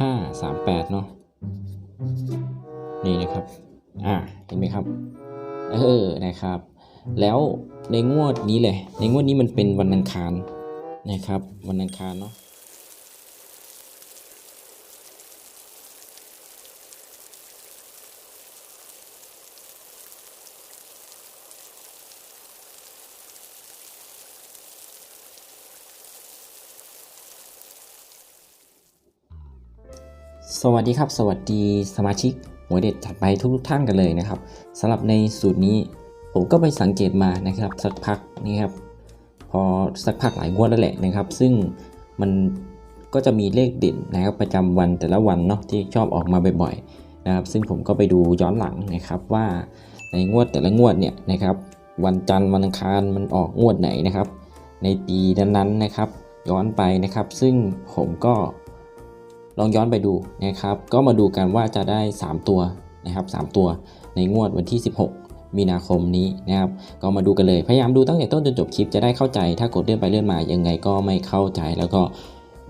ห้าสามแปดเนาะนี่นะครับ อ่า เห็นไหมครับ เออ นะครับ แล้วในงวดนี้เลย ในงวดนี้มันเป็นวันอังคารนะครับ วันอังคารเนาะ สวัสดีครับ สวัสดีสมาชิกหัวเด็ดจัดไปทุกท่านกันเลยนะครับสำหรับในสูตรนี้ผมก็ไปสังเกตมานะครับสักพักนี่ครับพอสักพักหลายงวดแล้วแหละนะครับ ซึ่งมันก็จะมีเลขเด่นนะครับประจำวันแต่ละวันเนาะที่ชอบออกมาบ่อยๆนะครับ ซึ่งผมก็ไปดูย้อนหลังนะครับว่าในงวดแต่ละงวดเนี่ยนะครับวันจันทร์วันอังคารมันออกงวดไหนนะครับ ในปีนั้นๆนะครับ ย้อนไปนะครับ ซึ่งผมก็ ลองย้อนไปดูนะครับ ก็มาดูกันว่าจะได้ 3 ตัวนะครับ3ตัวในงวดวันที่ 16 มีนาคมนี้นะครับ ก็มาดูกันเลย พยายามดูตั้งแต่ต้นจนจบคลิปจะได้เข้าใจ ถ้ากดเลื่อนไปเลื่อนมายังไงก็ไม่เข้าใจแล้วก็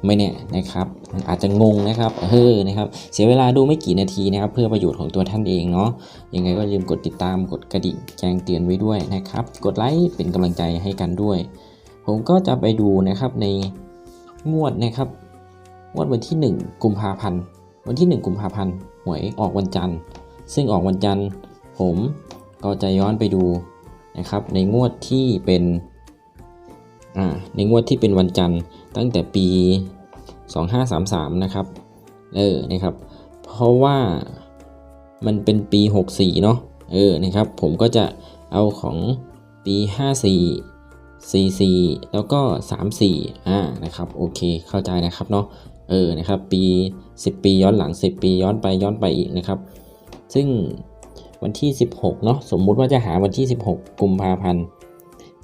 ไม่แน่นะครับ อาจจะงงนะครับเฮ้อนะครับ เสียเวลาดูไม่กี่นาทีนะครับ เพื่อประโยชน์ของตัวท่านเองเนาะยังไงก็อย่าลืมกดติดตามกดกระดิ่งแจ้งเตือนไว้ด้วยนะครับ กดไลค์เป็นกำลังใจให้กันด้วย ผมก็จะไปดูนะครับในงวดนะครับ งวดวันที่ 1 กุมภาพันธ์ วันที่ 1 กุมภาพันธ์ หวยออกวันจันทร์ ซึ่งออกวันจันทร์ ผมก็จะย้อนไปดูนะครับ ในงวดที่เป็น อ่า ในงวดที่เป็นวันจันทร์ ตั้งแต่ปี 2533 นะครับ เออ นะครับ เพราะว่ามันเป็นปี 64 เนาะ เออ นะครับ ผมก็จะเอาของปี 54 44 แล้วก็ 34 อ่า นะครับ โอเค เข้าใจนะครับเนาะ เออนะครับปี 10 ปีย้อนหลัง 10 ปีย้อนไปย้อนไปอีกนะครับ ซึ่งวันที่ 16เนาะสมมุติว่าจะหาวันที่ 16 กุมภาพันธ์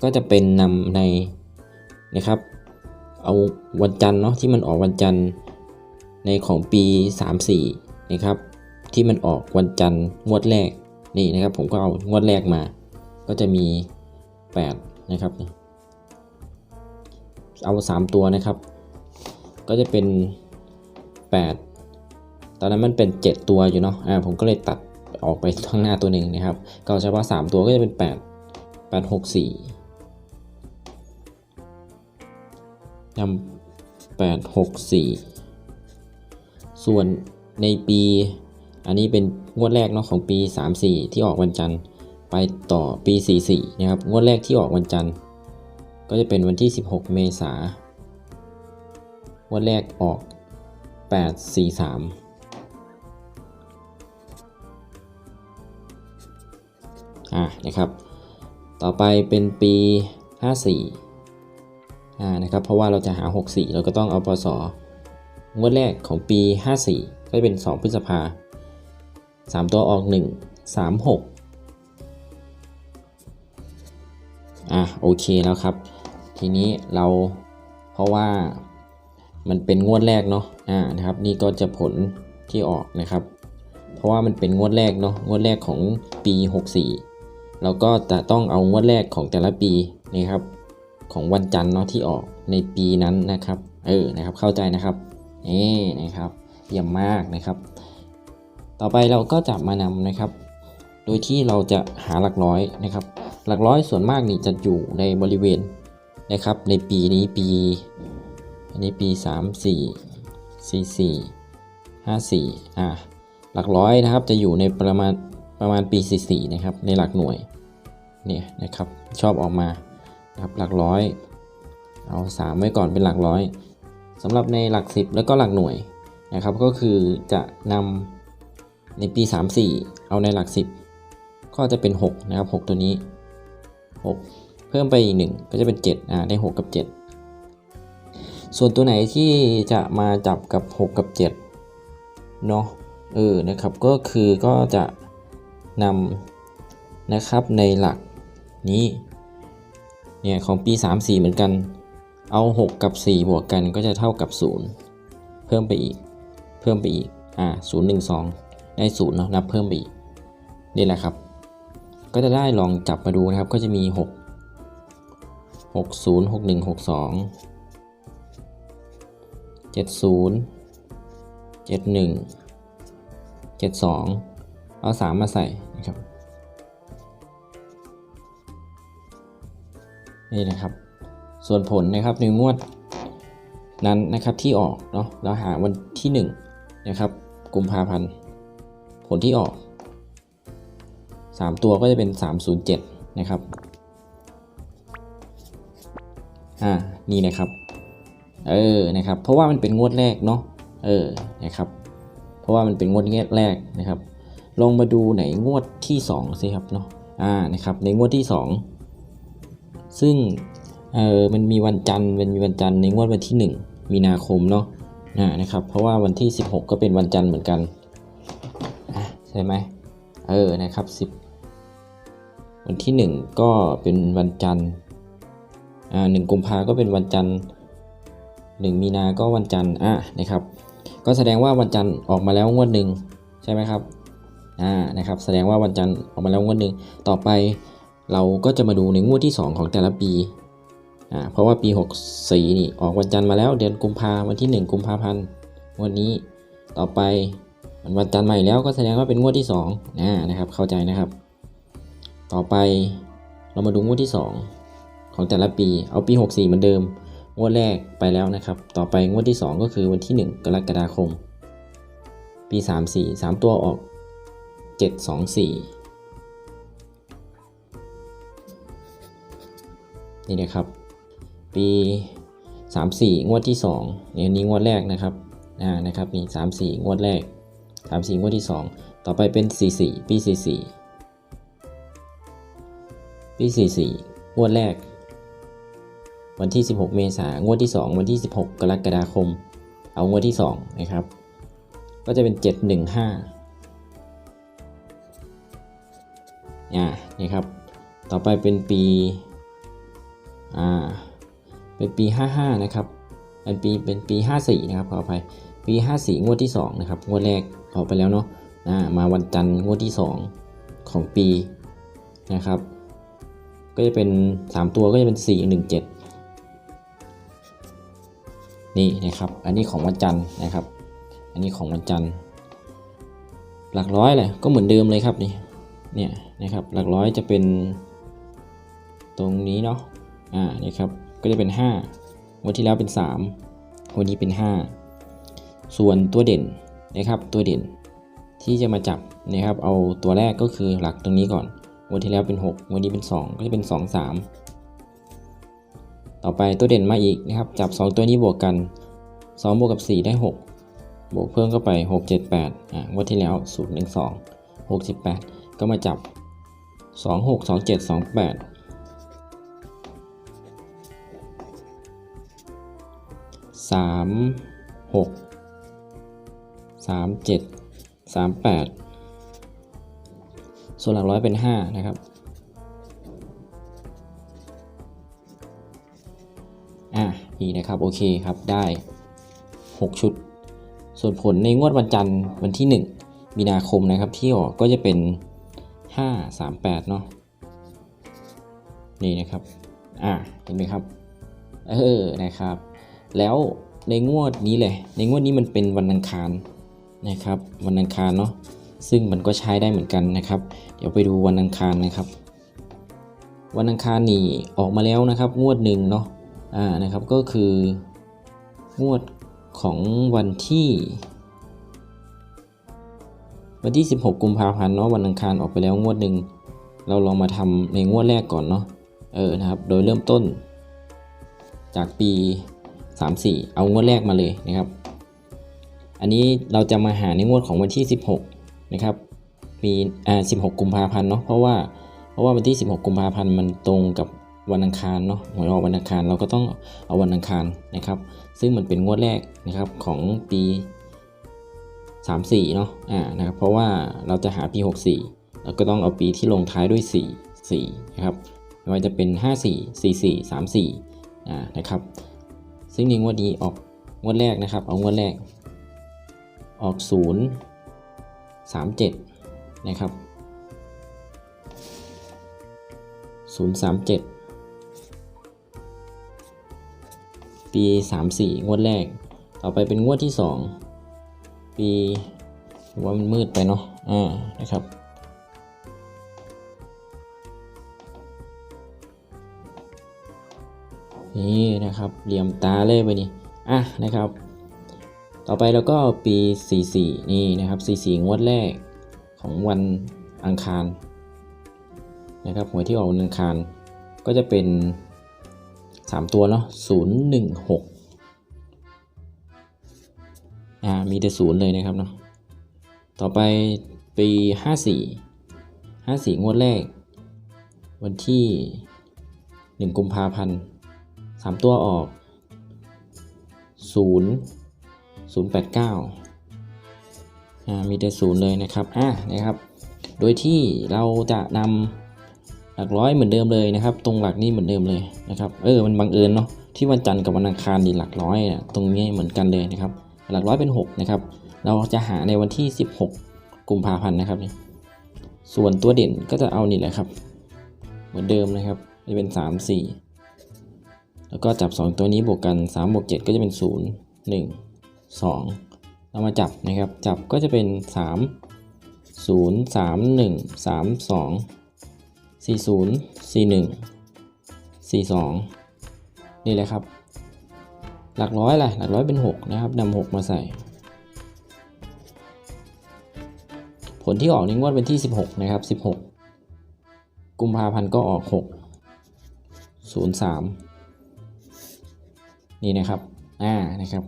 ก็จะเป็นนำในนะครับ เอาวันจันทร์เนาะที่มันออกวันจันทร์ในของปี 34นะครับ ที่มันออกวันจันทร์งวดแรกนี่นะครับ ผมก็เอางวดแรกมา ก็จะมี 8 นะครับ เอา 3 ตัวนะครับ ก็จะเป็น 8 ตอนนั้นมันเป็น 7 ตัวอยู่เนาะอ่าผมก็เลยตัดออกไปข้างหน้าตัวหนึ่งนะครับ ก็เฉพาะ 3 ตัวก็จะเป็น 8 8 6 4ยำ8 6 4 ส่วนในปี อันนี้เป็นงวดแรกเนาะของปี 34 ที่ออกวันจันทร์ไปต่อปี 44 นะครับ งวดแรกที่ออกวันจันทร์ ก็จะเป็นวันที่ 16 เมษายน วันแรกออก 843 อ่านะครับ ต่อไปเป็นปี 54อ่านะครับ เพราะว่าเราจะหา 64 เราก็ต้องเอาปศงวดแรกของปี 54 ก็จะเป็น 2 พฤษภา 3 ตัวออก 1 3 6 อะโอเคแล้วครับ ทีนี้เราเพราะว่า มันเป็นงวดแรกเนาะอ่านะครับ นี่ก็จะผลที่ออกนะครับ เพราะว่ามันเป็นงวดแรกเนาะงวดแรกของปี 64 เราก็จะต้องเอางวดแรกของแต่ละปีนะครับ ของวันจันทร์เนาะที่ออกในปีนั้นนะครับ เออนะครับเข้าใจนะครับนี่นะครับเยี่ยมมากนะครับ ต่อไปเราก็จะมานำนะครับ โดยที่เราจะหาหลักร้อยนะครับ หลักร้อยส่วนมากนี่จะอยู่ในบริเวณนะครับ ในปีนี้ปี อันนี้ปี 3 4 4 4 5 4อ่าหลักร้อยนะครับจะอยู่ในประมาณประมาณปี 44 นะครับ ในหลักหน่วยเนี่ยนะครับชอบออกมาครับหลักร้อยเอา 3 ไว้ก่อนเป็นหลักร้อยสำหรับในหลัก 10 แล้วก็หลักหน่วยนะครับก็คือจะนำในปี 34 เอาในหลัก 10 ก็จะเป็น 6 นะครับ 6 ตัวนี้ 6 เพิ่มไปอีก 1 ก็จะเป็น 7 อ่าได้ 6 กับ 7 ส่วนตัวไหนที่จะมาจับกับ 6 กับ7เนาะเออนะครับก็คือก็จะนำนะครับในหลักนี้เนี่ยของปี 34 เหมือนกัน เอา 6 กับ 4 บวกกันก็จะเท่ากับ 0 เพิ่มไปอีก เพิ่มไปอีก อ่า0 1 2 ได้0เนาะนับเพิ่มไปอีกนี่แหละครับ ก็จะได้ลองจับมาดูนะครับก็จะมี 6 6 0 6 1 6 2 7 0เจ็ดหนึ่งเจ็ดสองเอาสามมาใส่นะครับ นี่นะครับ ส่วนผลนะครับในงวดนั้นนะครับที่ออกเนาะเราหาวันที่1นะครับกุมภาพันธ์ผลที่ออก 3 ตัวก็จะเป็น 307 นะครับ อ่า นี่นะครับ เออนะครับเพราะว่ามันเป็นงวดแรกเนาะเออนะครับเพราะว่ามันเป็นงวดแรกนะครับ ลองมาดูไหนงวดที่2สิครับเนาะอ่านะครับในงวดที่ 2 ซึ่งเออมันมีวันจันทร์มันมีวันจันทร์ในงวดวันที่ 1 มีนาคมเนาะนะนะครับเพราะว่าวันที่ 16 ก็เป็นวันจันทร์เหมือนกันอะใช่ไหมเออนะครับ 10 วันที่ 1 ก็เป็นวันจันทร์อ่าหนึ่งกุมภาก็เป็นวันจันทร์ หนึ่งมีนาก็วันจันทร์อะนะครับ ก็แสดงว่าวันจันทร์ออกมาแล้วงวดหนึ่งใช่ไหมครับอ่านะครับ แสดงว่าวันจันทร์ออกมาแล้วงวดหนึ่งต่อไปเราก็จะมาดูในงวดที่ 2 ของแต่ละปีอ่าเพราะว่าปี 64 นี่ออกวันจันทร์มาแล้วเดือนกุมภาวันที่ 1 กุมภาพันธ์งวดนี้ต่อไปมันวันจันทร์ใหม่แล้วก็แสดงว่าเป็นงวดที่2อ่านะครับเข้าใจนะครับ ต่อไปเรามาดูงวดที่ 2 ของแต่ละปีเอาปี 64 เหมือนเดิม งวดแรกไปแล้วนะครับ ต่อไปงวดที่ 2 ก็คือวันที่ 1 กรกฎาคม ปี 34 3 ตัวออก 7 2 4 นี่นะครับ ปี 34 งวดที่2เนี่ยนี้งวดแรกนะครับอ่านะครับนี่34 งวดแรก 34 งวดที่ 2 ต่อไปเป็น 44 ปี 44 ปี 44 งวดแรก วันที่ 16 เมษายนงวดที่ 2 วันที่ 16 กรกฎาคม เอางวดที่ 2 นะครับ ก็จะเป็น 715อ่านี่ครับ ต่อไปเป็นปีอ่าเป็นปี 55 นะครับเป็นปีเป็นปี 54 นะครับขออภัยปี 54 งวดที่ 2 นะครับ งวดแรกออกไปแล้วเนาะอ่ามาวันจันทร์งวดที่ 2 ของปีนะครับ ก็จะเป็น 3 ตัวก็จะเป็น 4 1 7 นี่นะครับ อันนี้ของวันจันทร์นะครับ อันนี้ของวันจันทร์ หลักร้อยเลยก็เหมือนเดิมเลยครับนี่ เนี่ยนะครับ หลักร้อยจะเป็นตรงนี้เนาะ อ่า นี่ครับ ก็จะเป็น 5 วันที่แล้วเป็น 3 วันนี้เป็น 5 ส่วนตัวเด่นนะครับ ตัวเด่นที่จะมาจับนะครับ เอาตัวแรกก็คือหลักตรงนี้ก่อน วันที่แล้วเป็น 6 วันนี้เป็น 2 ก็จะเป็น 2 3 ต่อไปตัวเด่นมาอีกนะครับ จับ 2 ตัวนี้บวกกัน 2 บวกกับ 4 ได้ 6 บวกเพิ่มเข้าไป 6 7 8อะวันที่แล้ว 0 1 2 6 8ก็มาจับ 2 6 2 7 2 8สามหกสามเจ็ดสามแปดส่วนหลักร้อยเป็นห้านะครับ นี่นะครับโอเคครับได้ 6 ชุด ส่วนผลในงวดวันจันทร์วันที่ 1 มีนาคมนะครับที่ออกก็จะเป็น 5 3 8เนาะนี่นะครับอะเห็นไหมครับเออนะครับ แล้วในงวดนี้เลยในงวดนี้มันเป็นวันอังคารนะครับ วันอังคารเนาะซึ่งมันก็ใช้ได้เหมือนกันนะครับ เดี๋ยวไปดูวันอังคารนะครับ วันอังคารนี่ออกมาแล้วนะครับ งวดหนึ่งเนาะ อ่านะครับก็คืองวดของวันที่ วันที่ 16 กุมภาพันธ์เนาะวันอังคารออกไปแล้วงวดหนึ่งเราลองมาทำในงวดแรกก่อนเนาะเออนะครับโดยเริ่มต้น จากปี 34 เอางวดแรกมาเลยนะครับ อันนี้เราจะมาหาในงวดของวันที่ 16 นะครับมีอ่า16 กุมภาพันธ์เนาะเพราะว่าเพราะว่าวันที่ 16 กุมภาพันธ์มันตรงกับ วันอังคารเนาะหวยออกวันอังคารเราก็ต้องเอาวันอังคารนะครับ ซึ่งมันเป็นงวดแรกนะครับของปี 34เนาะอ่านะครับเพราะว่าเราจะหาปี 64 เราก็ต้องเอาปีที่ลงท้ายด้วย 4 4นะครับไม่ว่าจะเป็น 54 44 34อ่านะครับ ซึ่งในงวดนี้ออกงวดแรกนะครับ เอางวดแรก ออก 0 3 7นะครับ0 ปี 34 งวดแรก ต่อไปเป็นงวดที่2ปีปีว่ามันมืดไปเนาะอ่านะครับนี่นะครับเหลี่ยมตาเลยไปนี่อะนะครับ ต่อไปแล้วก็ปี 44 นี่นะครับ 44 งวดแรกของวันอังคารนะครับหวยที่ออกวันอังคารก็จะเป็น 3ตัวเนาะ016อ่ามีแต่ศูนย์เลยนะครับเนาะต่อไปปี54 54งวดแรก วันที่1กุมภาพันธ์สามตัวออกศูนย์ศูนย์แปดเก้าอ่ามีแต่ศูนย์เลยนะครับอะนะครับ โดยที่เราจะนำ ลักร้อยเหมือนเดิมเลยนะครับ ตรงหลักนี้เหมือนเดิมเลยนะครับเออมันบังเอิญเนาะที่วันจันทร์กับวันอังคารนี่หลักร้อยเนี่ยตรงนี้เหมือนกันเลยนะครับ หลักร้อยเป็น6นะครับเราจะหาในวันที่ 16 กุมภาพันธ์นะครับนี่ส่วนตัวเด่นก็จะเอานี่แหละครับ เหมือนเดิมนะครับจะเป็น 3 4 แล้วก็จับ 2 ตัวนี้บวกกัน3บวก7ก็จะเป็น 0 1 2 เรามาจับนะครับ จับก็จะเป็น 3 0 3 1 3 2 4 0 4 1 4 2 นี่แหละครับ หลักร้อยอะไรหลักร้อยเป็น 6 นะครับนำ6 มาใส่ ผลที่ออกในงวดเป็นที่ 16 นะครับ 16 กุมภาพันธ์ก็ออก 6 0 3 นี่นะครับ อ่า นะครับ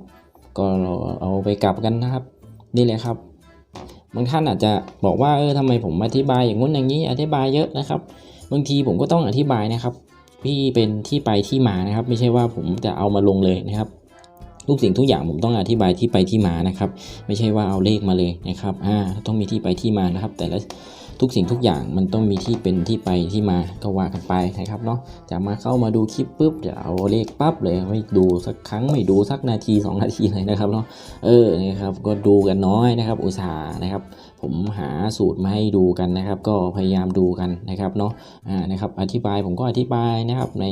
ก็เราเอาไปกลับกันนะครับ นี่เลยครับ บางท่านอาจจะบอกว่าเออทำไมผมอธิบายอย่างงู้นอย่างนี้อธิบายเยอะนะครับ บางทีผมก็ต้องอธิบายนะครับ พี่เป็นที่ไปที่มานะครับ ไม่ใช่ว่าผมจะเอามาลงเลยนะครับทุกสิ่งทุกอย่างผมต้องอธิบายที่ไปที่มานะครับ ไม่ใช่ว่าเอาเลขมาเลยนะครับอ่าต้องมีที่ไปที่มานะครับ แต่ละ ทุกสิ่งทุกอย่างมันต้องมีที่เป็นที่ไปที่มาก็ว่ากันไปนะครับเนาะจะมาเข้ามาดูคลิปปุ๊บจะเอาเลขปั๊บเลยไม่ดูสักครั้งไม่ดูสักนาที 2 นาทีเลยนะครับเนาะเออนะครับก็ดูกันน้อยนะครับ อุตส่าห์นะครับ ผมหาสูตรมาให้ดูกันนะครับ ก็พยายามดูกันนะครับเนาะอ่านะครับอธิบายผมก็อธิบายนะครับใน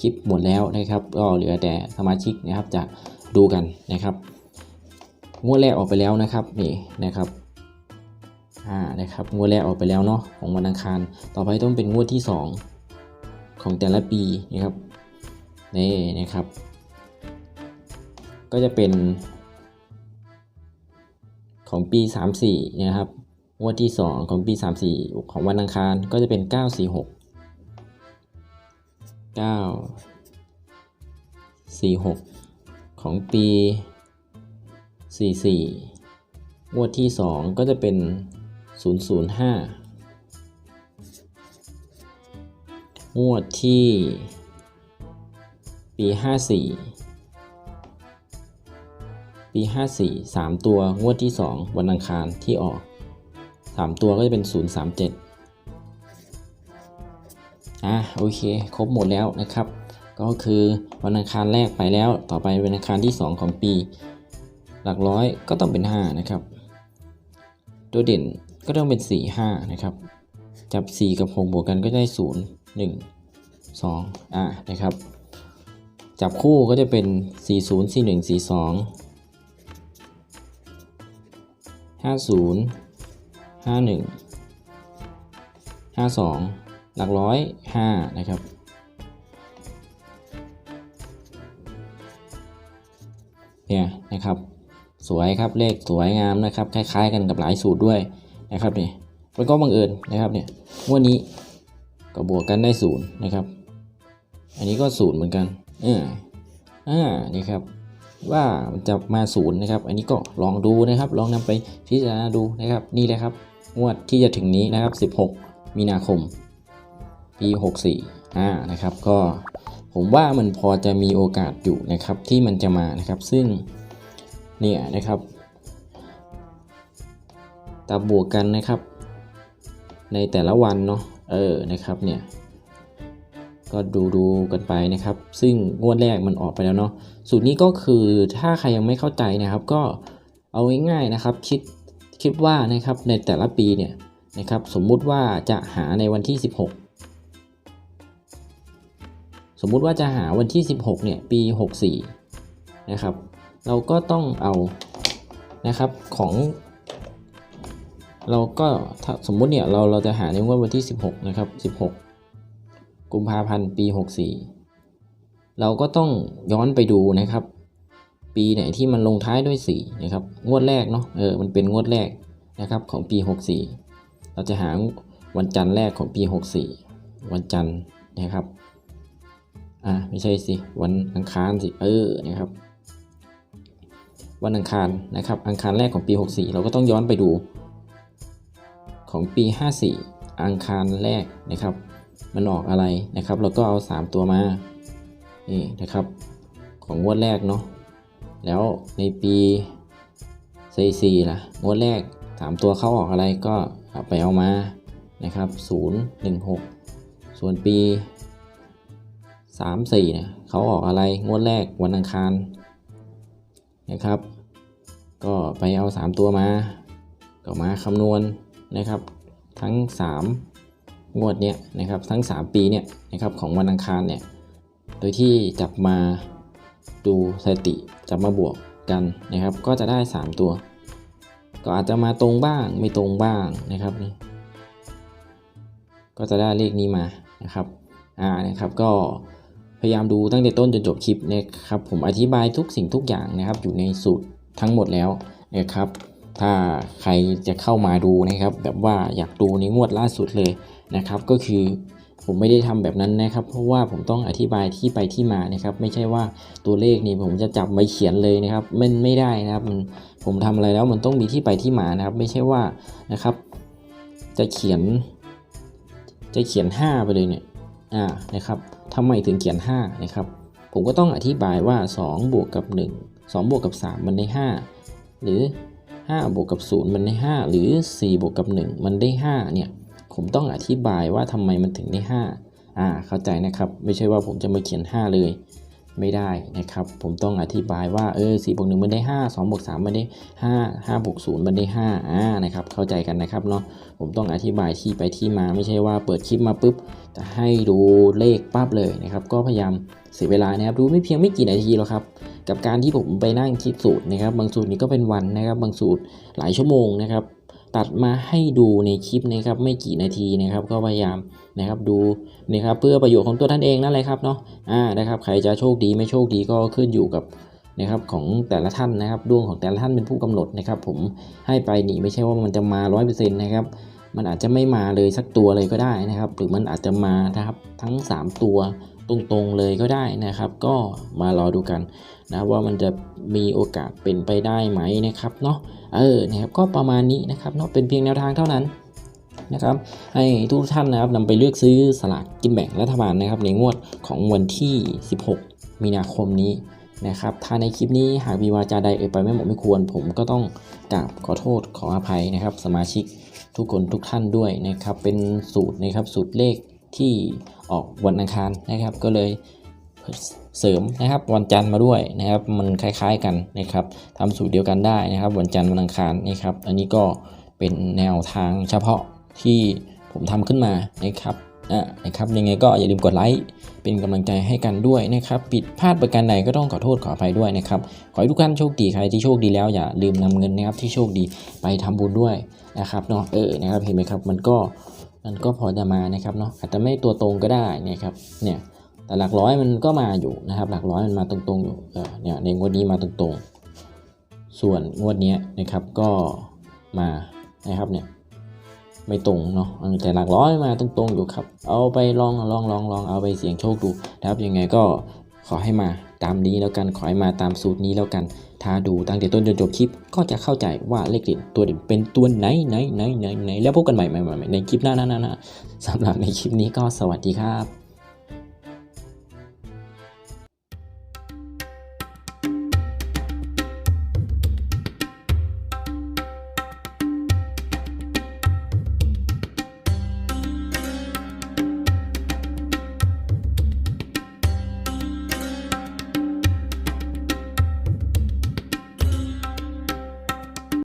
คลิปหมดแล้วนะครับ ก็เหลือแต่สมาชิกนะครับจะดูกันนะครับงวดแรกออกไปแล้วนะครับนี่นะครับ อ่านะครับงวดแรกออกไปแล้วเนาะของวันอังคาร ต่อไปต้องเป็นงวดที่ 2 ของแต่ละปีนะครับนี่นะครับ ก็จะเป็น ของปี 34นะครับงวดที่ 2 ของปี 34 ของวันอังคารก็จะเป็น 946 946 ของปี 44งวดที่ 2 ก็จะเป็น 005 งวดที่ ปี 54 ปี 54 3 ตัวงวดที่ 2 วันอังคารที่ออก 3 ตัวก็จะเป็น 037อะโอเค ครบหมดแล้วนะครับ ก็คือวันอังคารแรกไปแล้ว ต่อไปวันอังคารที่ 2 ของปี หลักร้อยก็ต้องเป็น 5 นะครับ ตัวเด่น ก็ต้องเป็น 4 5 นะครับ จับ 4 กับ 6 บวกกันก็ได้ 0 1 2 อะนะครับ จับคู่ก็จะเป็น 4 0 4 1 4 2 50 51 52 หลักร้อย 5 นะครับเนี่ยนะครับสวยครับเลขสวยงามนะครับ คล้าย ๆ กันกับหลายสูตรด้วย นะครับนี่มันก็บังเอิญนะครับเนี่ยงวดนี้ก็บวกกันได้ศูนย์นะครับ อันนี้ก็ศูนย์เหมือนกันเอออ่านี่ครับว่ามันจะมาศูนย์นะครับ อันนี้ก็ลองดูนะครับ ลองนำไปพิจารณาดูนะครับ นี่แหละครับ งวดที่จะถึงนี้นะครับ 16 มีนาคม ปี 64อ่านะครับ ก็ผมว่ามันพอจะมีโอกาสอยู่นะครับที่มันจะมานะครับ ซึ่งเนี่ยนะครับ ตาบวกกันนะครับ ในแต่ละวันเนาะเออนะครับเนี่ยก็ดูดูกันไปนะครับ ซึ่งงวดแรกมันออกไปแล้วเนาะสูตรนี้ก็คือถ้าใครยังไม่เข้าใจนะครับ ก็เอาง่ายๆนะครับ คิดคิดว่านะครับในแต่ละปีเนี่ยนะครับ สมมุติว่าจะหาในวันที่ 16 สมมุติว่าจะหาวันที่ 16เนี่ยปี 64 นะครับ เราก็ต้องเอานะครับของ เราก็ถ้าสมมุติเนี่ยเราเราจะหาในงวดวันที่ 16 นะครับ 16 กุมภาพันธ์ปี 64 เราก็ต้องย้อนไปดูนะครับ ปีไหนที่มันลงท้ายด้วย4นะครับงวดแรกเนาะเออมันเป็นงวดแรกนะครับของปี 64 เราจะหาวันจันทร์แรกของปี 64 วันจันทร์นะครับอ่าไม่ใช่สิวันอังคารสิเออนะครับ วันอังคารนะครับ อังคารแรกของปี 64 เราก็ต้องย้อนไปดู ของปี 54 อังคารแรกนะครับ มันออกอะไรนะครับเราก็เอา 3 ตัวมา นี่นะครับ ของงวดแรกเนาะ แล้วในปี 44ล่ะ งวดแรก 3 ตัวเข้าออกอะไรก็ไปเอามา นะครับ 016 ส่วนปี 34เนี่ยเขาออกอะไร งวดแรกวันอังคารนะครับ ก็ไปเอา 3 ตัวมา ก็มาคำนวณ นะครับทั้ง 3 งวดเนี้ยนะครับทั้ง 3 ปีเนี่ยนะครับของวันอังคารเนี่ยโดยที่จับมาดูสถิติจับมาบวกกันนะครับ ก็จะได้ 3 ตัว ก็อาจจะมาตรงบ้างไม่ตรงบ้างนะครับนี่ก็จะได้เลขนี้มานะครับอ่านะครับก็พยายามดูตั้งแต่ต้นจนจบคลิปนะครับผมอธิบายทุกสิ่งทุกอย่างนะครับอยู่ในสูตรทั้งหมดแล้วนะครับ ถ้าใครจะเข้ามาดูนะครับ แบบว่าอยากดูในงวดล่าสุดเลยนะครับ ก็คือผมไม่ได้ทำแบบนั้นนะครับ เพราะว่าผมต้องอธิบายที่ไปที่มานะครับ ไม่ใช่ว่าตัวเลขนี่ผมจะจับมาเขียนเลยนะครับมันไม่ได้นะครับมันผมทำอะไรแล้วมันต้องมีที่ไปที่มานะครับ ไม่ใช่ว่านะครับ จะเขียน จะเขียน 5 ไปเลยเนี่ยอ่านะครับทำไมถึงเขียน 5 นะครับ ผมก็ต้องอธิบายว่า 2 บวกกับ 1 2 บวกกับ 3 มันได้ 5 หรือ 5บวกกับ 0 มันได้ 5 หรือ 4บวกกับ 1 มันได้ 5 เนี่ย ผมต้องอธิบายว่าทำไมมันถึงได้ 5 อ่า เข้าใจนะครับ ไม่ใช่ว่าผมจะมาเขียน 5 เลย ไม่ได้นะครับ ผมต้องอธิบายว่าเออ4บวก1มันได้ 5 2บวก3มันได้ 5 5บวก0มันได้ 5 อ่า นะครับ เข้าใจกันนะครับเนาะ ผมต้องอธิบายที่ไปที่มา ไม่ใช่ว่าเปิดคลิปมาปุ๊บ จะให้ดูเลขปั๊บเลยนะครับ ก็พยายามเสียเวลานะครับ ดูไม่เพียงไม่กี่นาทีหรอกครับ กับการที่ผมไปนั่งคิดสูตรนะครับ บางสูตรนี้ก็เป็นวันนะครับ บางสูตรหลายชั่วโมงนะครับ ตัดมาให้ดูในคลิปนะครับ ไม่กี่นาทีนะครับ ก็พยายามนะครับดูนะครับเพื่อประโยชน์ของตัวท่านเองนั่นแหละครับเนาะอ่านะครับ ใครจะโชคดีไม่โชคดีก็ขึ้นอยู่กับนะครับของแต่ละท่านนะครับดวงของแต่ละท่านเป็นผู้กำหนดนะครับ ผมให้ไปนี่ไม่ใช่ว่ามันจะมา 100%นะครับมันอาจจะไม่มาเลยสักตัวเลยก็ได้นะครับ หรือมันอาจจะมานะครับทั้ง 3 ตัว ตรงๆเลยก็ได้นะครับ ก็มารอดูกันนะว่ามันจะมีโอกาสเป็นไปได้ไหมนะครับเนาะเออนะครับก็ประมาณนี้นะครับเนาะเป็นเพียงแนวทางเท่านั้นนะครับให้ทุกท่านนะครับนำไปเลือกซื้อสลากกินแบ่งรัฐบาลนะครับ ในงวดของวันที่ 16 มีนาคมนี้นะครับถ้าในคลิปนี้หากมีวาจาใดเอ่ยไปไม่เหมาะไม่ควร ผมก็ต้องกราบขอโทษขออภัยนะครับ สมาชิกทุกคนทุกท่านด้วยนะครับ เป็นสูตรนะครับสูตรเลข ที่ออกวันอังคารนะครับ ก็เลยเสริมนะครับวันจันทร์มาด้วยนะครับ มันคล้ายๆกันนะครับทำสูตรเดียวกันได้นะครับ วันจันทร์วันอังคารนะครับ อันนี้ก็เป็นแนวทางเฉพาะที่ผมทำขึ้นมานะครับอะนะครับยังไงก็อย่าลืมกดไลค์เป็นกำลังใจให้กันด้วยนะครับ ผิดพลาดประการใดก็ต้องขอโทษขออภัยด้วยนะครับ ขอให้ทุกท่านโชคดีใครที่โชคดีแล้วอย่าลืมนำเงินนะครับที่โชคดีไปทำบุญด้วยนะครับเนาะเออนะครับเห็นไหมครับมันก็ มันก็พอจะมานะครับเนาะอาจจะไม่ตัวตรงก็ได้นะครับเนี่ยแต่หลักร้อยมันก็มาอยู่นะครับ หลักร้อยมันมาตรงๆอยู่เนี่ยในงวดนี้มาตรงๆ ส่วนงวดนี้นะครับก็มานะครับเนี่ยไม่ตรงเนาะแต่หลักร้อยมาตรงๆอยู่ครับ เอาไปลองลองลองลองเอาไปเสี่ยงโชคดูนะครับยังไงก็ขอให้มา ตามนี้แล้วกันขอให้มาตามสูตรนี้แล้วกัน ถ้าดูตั้งแต่ต้นจนจบคลิปก็จะเข้าใจว่าเลขเด่นตัวเด่นเป็นตัวไหนไหนไหนไหนไหนแล้วพบกันใหม่ใหม่ใหม่ในคลิปหน้าหน้าหน้าสำหรับในคลิปนี้ก็สวัสดีครับ